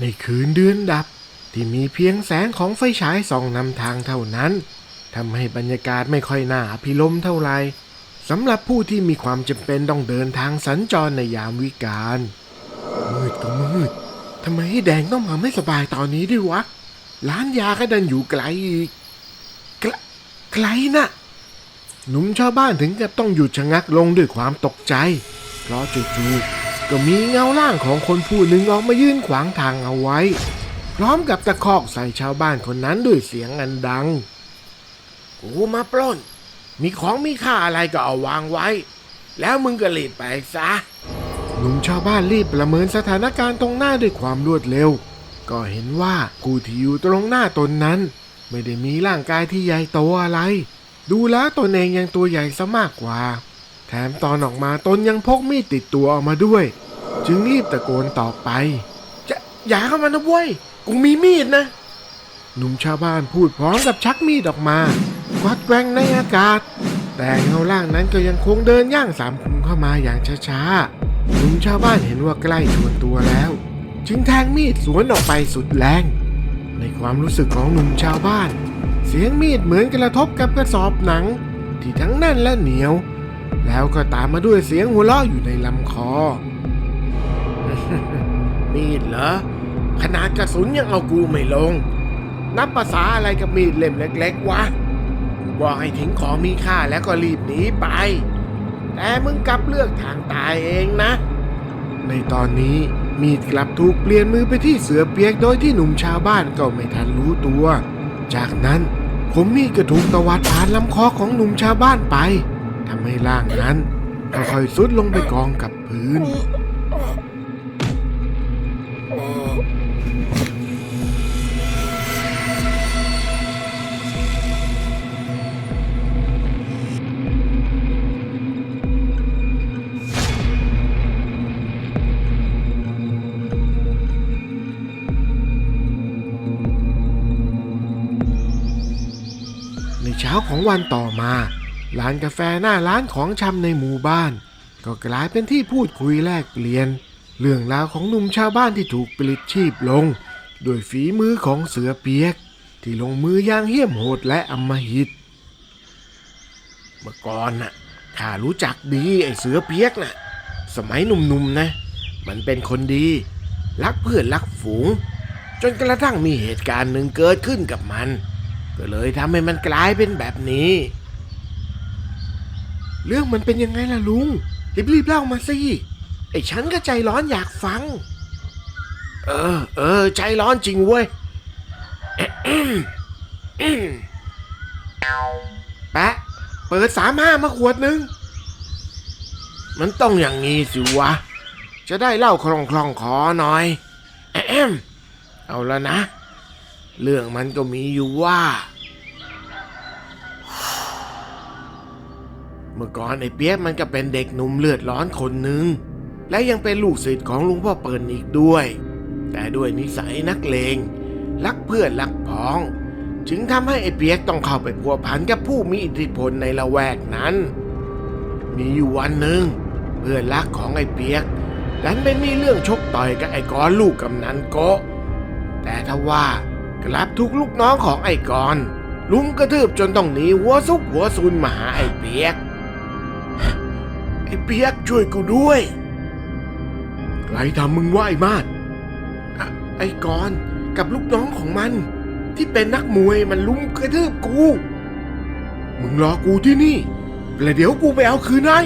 ในคืนเดือนดับ ที่มีเพียงแสงของไฟฉายส่องนำทางเท่านั้นทำให้บรรยากาศไม่ค่อยน่าอภิรมเท่าไหร่สำหรับผู้ที่มีความจำเป็นต้องเดินทางสัญจรในยามวิกาลมืดก็มืดทำไมให้แดงต้องมาไม่สบายตอนนี้ด้วยวะ ร้านยาก็ดันอยู่ไกลอีกไกลไกลนะหนุ่มชาวบ้านถึงกับต้องหยุดชะงักลงด้วยความตกใจ เพราะจู่ๆ ก็มีเงาร่างของคนผู้หนึ่งออกมายืนขวางทางเอาไว้ พร้อมกับตะคอกใส่ชาวบ้านคนนั้นด้วยเสียงอันดัง กูมาปล้น มีของมีค่าอะไรก็เอาวางไว้ แล้วมึงก็รีบไปซะหนุ่มชาวบ้านรีบประเมินสถานการณ์ตรงหน้าด้วยความรวดเร็ว ก็เห็นว่ากูที่อยู่ตรงหน้าตนนั้น ไม่ได้มีร่างกายที่ใหญ่โตอะไร ดูแล้วตนเองยังตัวใหญ่ซะมากกว่า แถมตอนออกมาตนยังพกมีดติดตัวออกมาด้วย จึงรีบตะโกนตอบไป จะอย่าเข้ามานะเว้ยกูมีมีดนะ หนุ่มชาวบ้านพูดพร้อมกับชักมีดออกมาควัดแกว่งในอากาศ แต่เงาล่างนั้นก็ยังคงเดินย่างสามคุมเข้ามาอย่างช้าๆหนุ่มชาวบ้านเห็นว่าใกล้ชวนตัวแล้ว จึงแทงมีดสวนออกไปสุดแรง ในความรู้สึกของหนุ่มชาวบ้าน เสียงมีดเหมือนกระทบกับกระสอบหนัง ที่ทั้งแน่นและเหนียว แล้วก็ตามมาด้วยเสียงหัวเราะอยู่ในลำคอ มีดเหรอ ขนาดกระสุนยังเอากูไม่ลง นับภาษาอะไรกับมีดเล่มเล็ก ๆ วะ กูบอกให้ทิ้งของมีค่าแล้วก็รีบหนีไป แต่มึงกลับเลือกทางตายเองนะ ในตอนนี้มีดกลับถูกเปลี่ยนมือไปที่เสือเปียกโดยที่หนุ่มชาวบ้านก็ไม่ทันรู้ตัว จากนั้นผมมีดก็ถูกตวัดผ่านลำคอของหนุ่มชาวบ้านไป ทำให้ร่างนั้นค่อยๆซุดลงไปกองกับพื้น ในเช้าของวันต่อมา ร้านกาแฟหน้าร้านของชำในหมู่บ้าน ก็กลายเป็นที่พูดคุยแลกเปลี่ยน เรื่องราวของหนุ่มชาวบ้านที่ถูกปลิดชีพลง โดวยฝีมือของเสือเปียก ที่ลงมืออย่างเหี้ยมโหดและอำมหิต เมื่อก่อนน่ะข้ารู้จักดีไอ้เสือเปียกน่ะ สมัยหนุ่มๆนะ มันเป็นคนดี รักเพื่อนรักฝูง จนกระทั่งมีเหตุการณ์หนึ่งเกิดขึ้นกับมัน ก็เลยทำให้มันกลายเป็นแบบนี้ เรื่องมันเป็นยังไงล่ะลุง รีบๆเล่ามาสิ ไอ้ฉันก็ใจร้อนอยากฟัง เออ เออ ใจร้อนจริงเว้ยแปะ เปิดสามห้ามาขวดหนึ่งมันต้องอย่างงี้สิวะ จะได้เล่าคล่องคล่องๆคอหน่อยแอมเอาแล้วนะ เรื่องมันก็มีอยู่ว่า เมื่อก่อนไอ้เปี๊ยกมันก็เป็นเด็กหนุ่มเลือดร้อนคนหนึ่งและยังเป็นลูกศิษย์ของลุงพ่อเปิลอีกด้วย แต่ด้วยนิสัยนักเลง รักเพื่อนรักพ้อง จึงทำให้ไอ้เปียกต้องเข้าไปพัวพันกับผู้มีอิทธิพลในละแวกนั้น มีอยู่วันหนึ่ง เพื่อนรักของไอ้เปียกดันไปมีเรื่องชกต่อยกับไอ้กอนลูกกำนันโกะแต่ถ้าว่ากลับถูกลูกน้องของไอ้กอนลุมกระทืบจนต้องหนีหัวซุกหัวซุนมาหาไอ้เปียก ไอ้เปียกช่วยกูด้วย ใครทำมึงว่าไอ้มาดอะไอ้กอนกับลูกน้องของมัน ที่เป็นนักมวยมันลุมกระทืบกู มึงรอกูที่นี่แล้วเดี๋ยวกูไปเอาคืนให้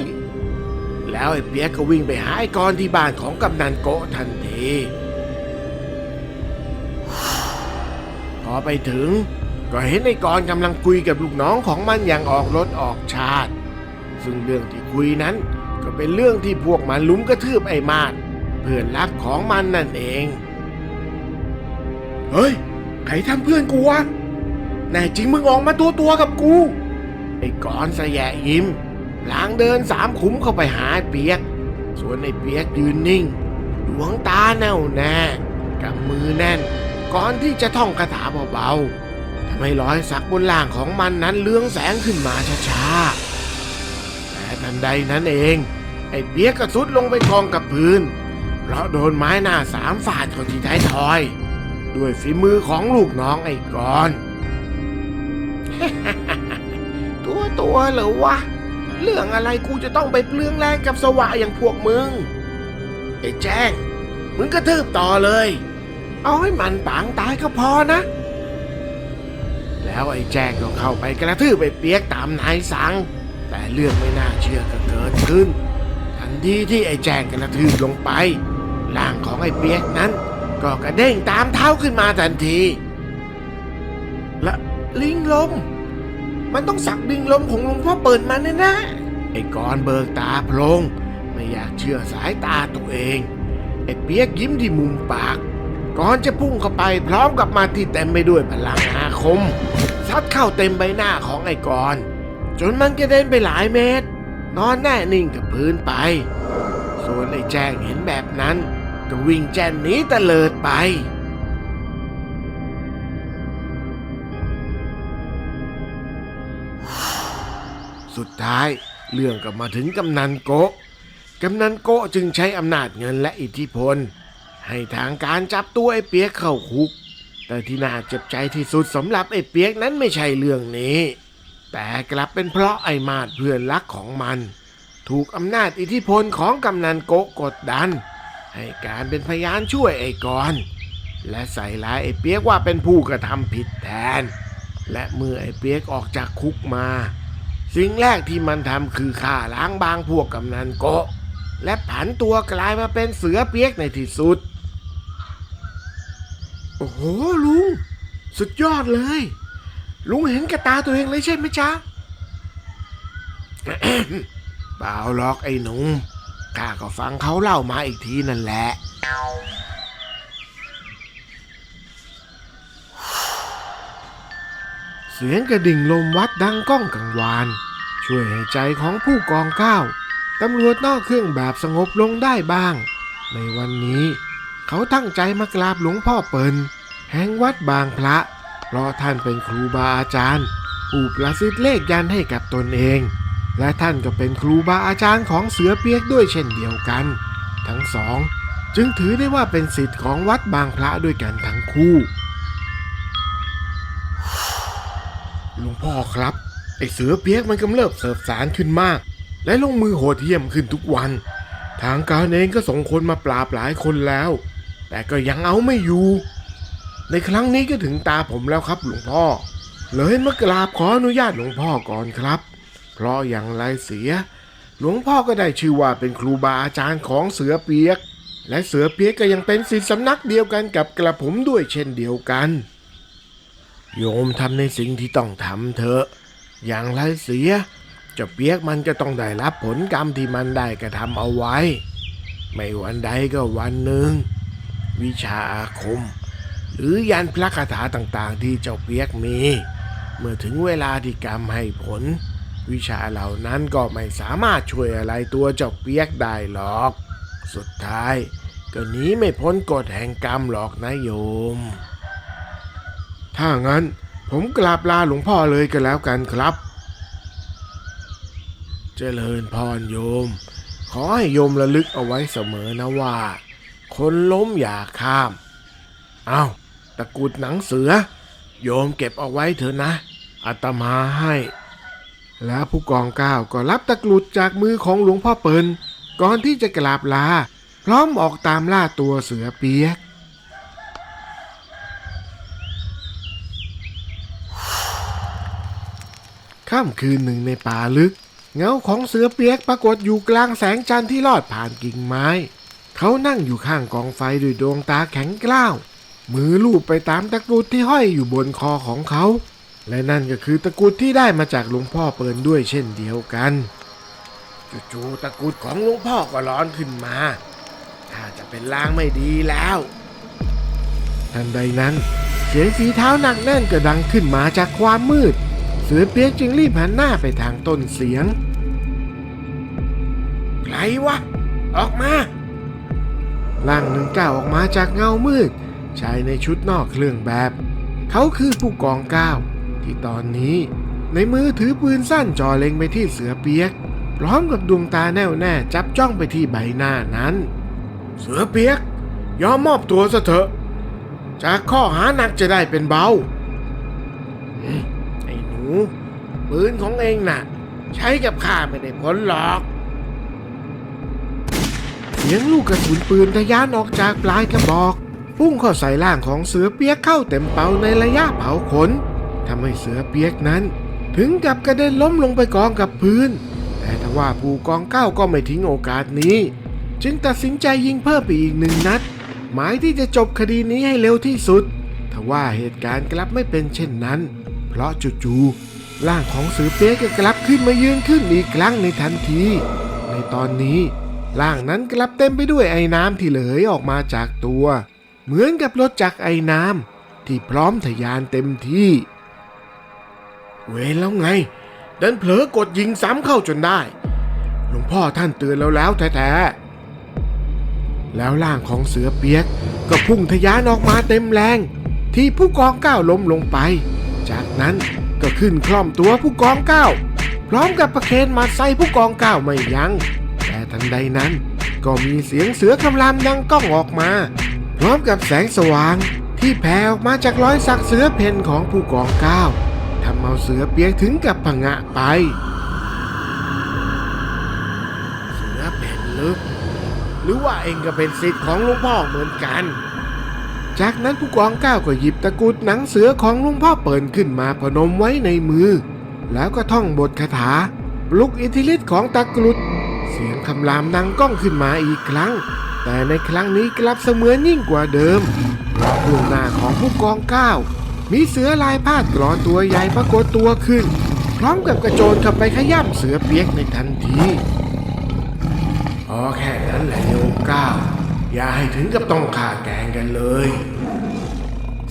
แล้วไอ้เปียกก็วิ่งไปหาไอ้กอนที่บ้านของกำนันโกะทันที พอไปถึงก็เห็นไอ้กรกำลังคุยกับลูกน้องของมันอย่างออกรถออกชาติ ซึ่งเรื่องที่คุยนั้น ก็เป็นเรื่องที่พวกมันลุมกระทืบไอ้มาดเพื่อนรักของมันนั่นเอง เฮ้ย ใครทำเพื่อนกูวะแน่จริงมึงออกมาตัวตัวๆกับกู ไอ้กรสแยะยิ้มพลางเดินสามขุมเข้าไปหาเปียก ส่วนไอ้เปียกยืนนิ่ง ดวงตาแน่วแน่กำมือแน่น ก่อนที่จะท่องคาถาเบาๆทำให้รอยสักบนล่างของมันนั้นเลื้องแสงขึ้นมาช้าๆ ทันใดนั้นเอง ไอ้เปียกก็สุดลงไปกองกับพื้น เพราะโดนไม้หน้าสามฟาดเข้าที่ท้ายทอย ด้วยฝีมือของลูกน้องไอ้กอน ตัวตัวเหรอวะ เรื่องอะไรกูจะต้องไปเปลืองแรงกับสวะอย่างพวกมึง ไอ้แจ้ง มึงกระทืบต่อเลย เอาให้มันปางตายก็พอนะแล้วไอ้แจ้งก็เข้าไปกระทืบไอ้เปียกตามนายสั่ง แต่เรื่องไม่น่าเชื่อก็เกิดขึ้น ทันทีที่ไอ้แจงกระทืบลงไปร่างของไอ้เปียกนั้น ก็กระเด้งตามเท้าขึ้นมาทันที และลิงลม มันต้องสักดิงลมของหลวงพ่อเปิดมาแน่ๆไอ้กอนเบิกตาโพลงไม่อยากเชื่อสายตาตัวเอง ไอ้เปียกยิ้มที่มุมปากก่อนจะพุ่งเข้าไปพร้อมกับมาที่เต็มไปด้วยพลังอาคมซัดเข้าเต็มใบหน้าของไอ้กอน จนมันกระเด็นไปหลายเมตร นอนแน่นิ่งกับพื้นไป ส่วนไอ้แจ้งเห็นแบบนั้น ก็วิ่งแจ้นหนีตะเลิดไป สุดท้ายเรื่องก็มาถึงกำนันโกะกำนันโกะจึงใช้อำนาจเงินและอิทธิพล ให้ทางการจับตัวไอ้เปียกเข้าคุก แต่ที่น่าเจ็บใจที่สุดสำหรับไอ้เปียกนั้นไม่ใช่เรื่องนี้ แต่กลับเป็นเพราะไอมาดเพื่อนรักของมัน ถูกอำนาจอิทธิพลของกำนันโกกดดัน ให้การเป็นพยานช่วยไอกอนและใส่ร้ายไอเปียกว่าเป็นผู้กระทำผิดแทน และเมื่อไอเปียกออกจากคุกมา สิ่งแรกที่มันทำคือฆ่าล้างบางพวกกำนันโกและผันตัวกลายมาเป็นเสือเปียกในที่สุด โอ้โหลุง สุดยอดเลย ลุงเห็นกับตาตัวเองเลยใช่ไหมจ๊ะเปล่าหรอกไอ้หนุ่มข้าก็ฟังเขาเล่ามาอีกทีนั่นแหละ เสียงกระดิ่งลมวัดดังก้องกังวาน ช่วยให้ใจของผู้กองก้าวตำรวจนอกเครื่องแบบสงบลงได้บ้าง ในวันนี้ เขาตั้งใจมากราบหลวงพ่อเปิลแห่งวัดบางพระ เพราะท่านเป็นครูบาอาจารย์ผู้ประสิทธิเลขยันให้กับตนเอง และท่านก็เป็นครูบาอาจารย์ของเสือเปียกด้วยเช่นเดียวกัน ทั้งสอง จึงถือได้ว่าเป็นสิทธิ์ของวัดบางพระด้วยกันทั้งคู่หลวงพ่อครับไอเสือเปียกมันกำเริบเสบสารขึ้นมาก และลงมือโหดเหี้ยมขึ้นทุกวัน ทางการเองก็ส่งคนมาปราบหลายคนแล้ว แต่ก็ยังเอาไม่อยู่ ในครั้งนี้ก็ถึงตาผมแล้วครับหลวงพ่อ เลยมากราบขออนุญาตหลวงพ่อก่อนครับ เพราะอย่างไรเสีย หลวงพ่อก็ได้ชื่อว่าเป็นครูบาอาจารย์ของเสือเปียก และเสือเปียกก็ยังเป็นศิษย์สำนักเดียวกันกับกระผมด้วยเช่นเดียวกัน โยมทำในสิ่งที่ต้องทำเถอะ อย่างไรเสียจ้าเปียกมันก็ต้องได้รับผลกรรมที่มันได้กระทำเอาไว้ ไม่วันใดก็วันหนึ่ง วิชาอาคม หรือยันพระคาถาต่างๆ ที่เจ้าเปียกมี เมื่อถึงเวลาที่กรรมให้ผล วิชาเหล่านั้นก็ไม่สามารถช่วยอะไรตัวเจ้าเปียกได้หรอก สุดท้ายก็หนีไม่พ้นกฎแห่งกรรมหรอกนะโยม ถ้างั้นผมกราบลาหลวงพ่อเลยก็แล้วกันครับ เจริญพรโยม ขอให้โยมระลึกเอาไว้เสมอนะว่า คนล้มอย่าข้าม เอาตะกรุดหนังเสือ โยมเก็บเอาไว้เถอะนะอาตมาให้ แล้วผู้กองก้าวก็รับตะกรุดจากมือของหลวงพ่อเปิลก่อนที่จะกราบลา พร้อมออกตามล่าตัวเสือเปียกค่ำคืนหนึ่งในป่าลึก เงาของเสือเปียกปรากฏอยู่กลางแสงจันทร์ที่ลอดผ่านกิ่งไม้ เขานั่งอยู่ข้างกองไฟด้วยดวงตาแข็งกล้าว มือลูบไปตามตะกรุดที่ห้อยอยู่บนคอของเขา และนั่นก็คือตะกรุดที่ได้มาจากหลวงพ่อเปิลด้วยเช่นเดียวกันจู่ๆตะกรุดของหลวงพ่อก็ร้อนขึ้นมา ถ้าจะเป็นลางไม่ดีแล้ว ทันใดนั้นเสียงฝีเท้าหนักแน่นก็ดังขึ้นมาจากความมืด เสือเปียกจึงรีบหันหน้าไปทางต้นเสียง ใครวะ ออกมา ร่างหนึ่งก้าวออกมาจากเงามืด ชายในชุดนอกเครื่องแบบ เขาคือผู้กองก้าวที่ตอนนี้ในมือถือปืนสั้นจ่อเล็งไปที่เสือเปียก พร้อมกับดวงตาแน่วแน่จับจ้องไปที่ใบหน้านั้น เสือเปียก ยอมมอบตัวซะเถอะ จากข้อหาหนักจะได้เป็นเบาไอ้หนู ปืนของเองน่ะ ใช้กับข้าไม่ได้ผลหรอกเสียงลูกกระสุนปืนทะยานออกจากปลายกระบอก พุ่งเข้าใส่ร่างของเสือเปียกเข้าเต็มเป่าในระยะเผาขนทำให้เสือเปียกนั้น ถึงกับกระเด็นล้มลงไปกองกับพื้น แต่ทว่าผู้กองเก้าก็ไม่ทิ้งโอกาสนี้ จึงตัดสินใจยิงเพิ่มไปอีกหนึ่งนัด หมายที่จะจบคดีนี้ให้เร็วที่สุดทว่าเหตุการณ์กลับไม่เป็นเช่นนั้น เพราะจู่ๆร่างของเสือเปียกก็กลับขึ้นมายืนขึ้นอีกครั้งในทันที ในตอนนี้ร่างนั้นกลับเต็มไปด้วยไอ้น้ำที่เหลยออกมาจากตัว เหมือนกับรถจักรไอ้น้ำที่พร้อมทะยานเต็มที่ เวแล้วไง ดันเผลอกดยิงซ้ำเข้าจนได้ หลวงพ่อท่านเตือนแล้วแล้วแท้ๆ แล้วร่างของเสือเปียกก็พุ่งทะยานออกมาเต็มแรง ที่ผู้กองก้าวล้มลงไป จากนั้นก็ขึ้นคล่อมตัวผู้กองก้าวพร้อมกับประเคนมาใส่ผู้กองก้าวไม่ยัง้งแต่ทันใดนั้นก็มีเสียงเสือคำรามดังก้องออกมา ร้อมกับแสงสว่างที่แผ่ออกมาจากรอยสักเสือเพนของผู้กองก้าวทำเอาเสือเปียกถึงกับผงะไป เสือเพนลึก หรือว่าเองก็เป็นสิทธิ์ของลุงพ่อเหมือนกัน จากนั้นผู้กองก้าวก็หยิบตะกรุดหนังเสือของลุงพ่อเปิดขึ้นมาพนมไว้ในมือ แล้วก็ท่องบทคาถาปลุกอิทธิฤทธิ์ของตะกรุด เสียงคำรามดังก้องขึ้นมาอีกครั้ง แต่ในครั้งนี้กลับเสมือนยิ่งกว่าเดิมเพราะดวงหน้าของผู้กองก้าวมีเสือลายพาดกรอนตัวใหญ่ปรากฏตัวขึ้น พร้อมกับกระโจนเข้าไปขย้ำเสือเปียกในทันทีพอแค่นั้นแหละโยมก้าวอย่าให้ถึงกับต้องฆ่าแกงกันเลย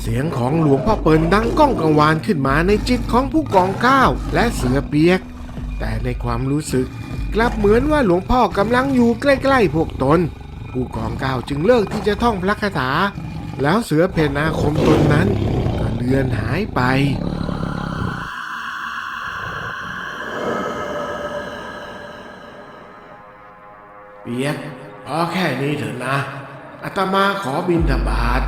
เสียงของหลวงพ่อเปิลดังก้องกังวานขึ้นมาในจิตของผู้กองก้าวและเสือเปียก แต่ในความรู้สึก กลับเหมือนว่าหลวงพ่อกำลังอยู่ใกล้ๆพวกตน ผู้กองก้าวจึงเลิกที่จะท่องพระคาถา แล้วเสือเพนอาคมตนนั้นก็เลือนหายไป เปียกพอแค่นี้เถอะนะอาตมาขอบินทบาท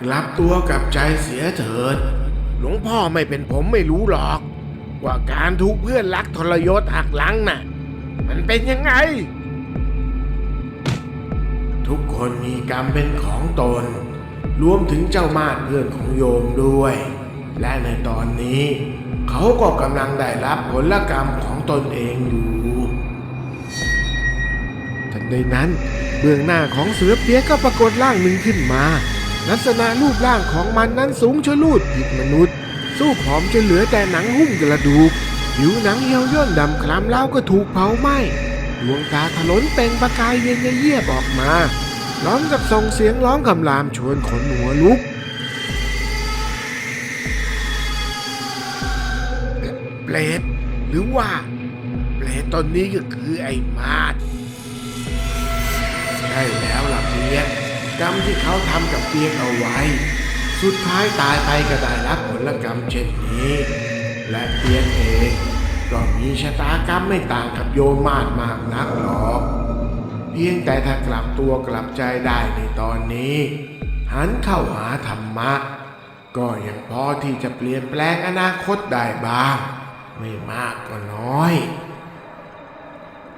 กลับตัวกลับใจเสียเถิด หลวงพ่อไม่เป็นผมไม่รู้หรอก ว่าการถูกเพื่อนลักทรยศหักหลังน่ะ มันเป็นยังไง ทุกคนมีกรรมเป็นของตน รวมถึงเจ้ามาดเพื่อนของโยมด้วย และในตอนนี้ เขาก็กำลังได้รับผลกรรมของตนเองอยู่ทันใดนั้นเบื้องหน้าของเสือเปียกก็ปรากฏร่างหนึ่งขึ้นมา ลักษณะรูปร่างของมันนั้นสูงชะลูดผิดมนุษย์ สู้ผอมจนเหลือแต่หนังหุ้มกระดูกผิวหนังเหี่ยวย่นดำคล้ำแล้วก็ถูกเผาไหม้ ดวงตาถลนเป่งประกายเย็นเยียบออกมาร้องกับส่งเสียงร้องคำรามชวนขนหัวลุก เปรตหรือว่า เปรตตนนี้ก็คือไอ้มาดใช่แล้วล่ะเปียกรรมที่เขาทำกับเปียกเอาไว้ สุดท้ายตายไปก็ได้รับผลกรรมเช่นนี้ และเปียกเอง ก็มีชะตากรรมไม่ต่างกับโยมมาดมากนักหรอก เพียงแต่ถ้ากลับตัวกลับใจได้ในตอนนี้ หันเข้าหาธรรมะ ก็ยังพอที่จะเปลี่ยนแปลงอนาคตได้บ้าง ไม่มากก็น้อย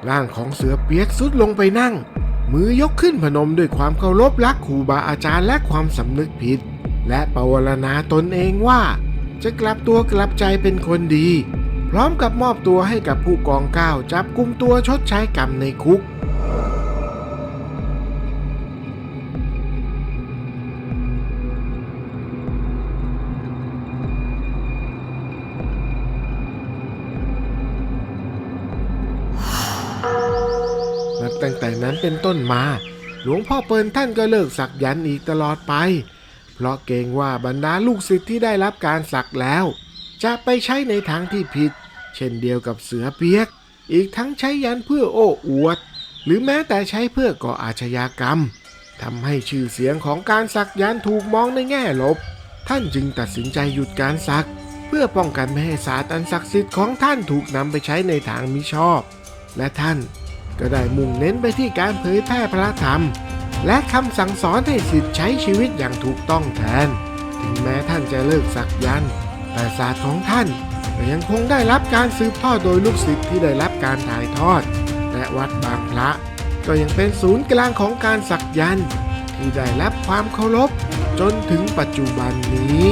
ร่างของเสือเปียกสุดลงไปนั่ง มือยกขึ้นพนมด้วยความเคารพรักครูบาอาจารย์และความสำนึกผิด และปวารณาตนเองว่า จะกลับตัวกลับใจเป็นคนดี พร้อมกับมอบตัวให้กับผู้กองก้าวจับกุมตัวชดใช้กรรมในคุก นับตั้งแต่นั้นเป็นต้นมา หลวงพ่อเปิลท่านก็เลิกสักยันต์อีกตลอดไป เพราะเกรงว่าบรรดาลูกศิษย์ที่ได้รับการสักแล้ว จะไปใช้ในทางที่ผิด เช่นเดียวกับเสือเปียก อีกทั้งใช้ยันเพื่อโอ้อวด หรือแม้แต่ใช้เพื่อก่ออาชญากรรมทำให้ชื่อเสียงของการสักยันถูกมองในแง่ลบ ท่านจึงตัดสินใจหยุดการสัก เพื่อป้องกันไม่ให้ศาสตร์อันศักดิ์สิทธิ์ของท่านถูกนำไปใช้ในทางมิชอบ และท่านก็ได้มุ่งเน้นไปที่การเผยแพร่พระธรรม และคำสั่งสอนให้สิทธิ์ใช้ชีวิตอย่างถูกต้องแทน ถึงแม้ท่านจะเลิกสักยันต์ แต่ศาสตร์ของท่านก็ยังคงได้รับการสืบทอดโดยลูกศิษย์ที่ได้รับการถ่ายทอด และวัดบางพระ ก็ยังเป็นศูนย์กลางของการสักยันต์ที่ได้รับความเคารพจนถึงปัจจุบันนี้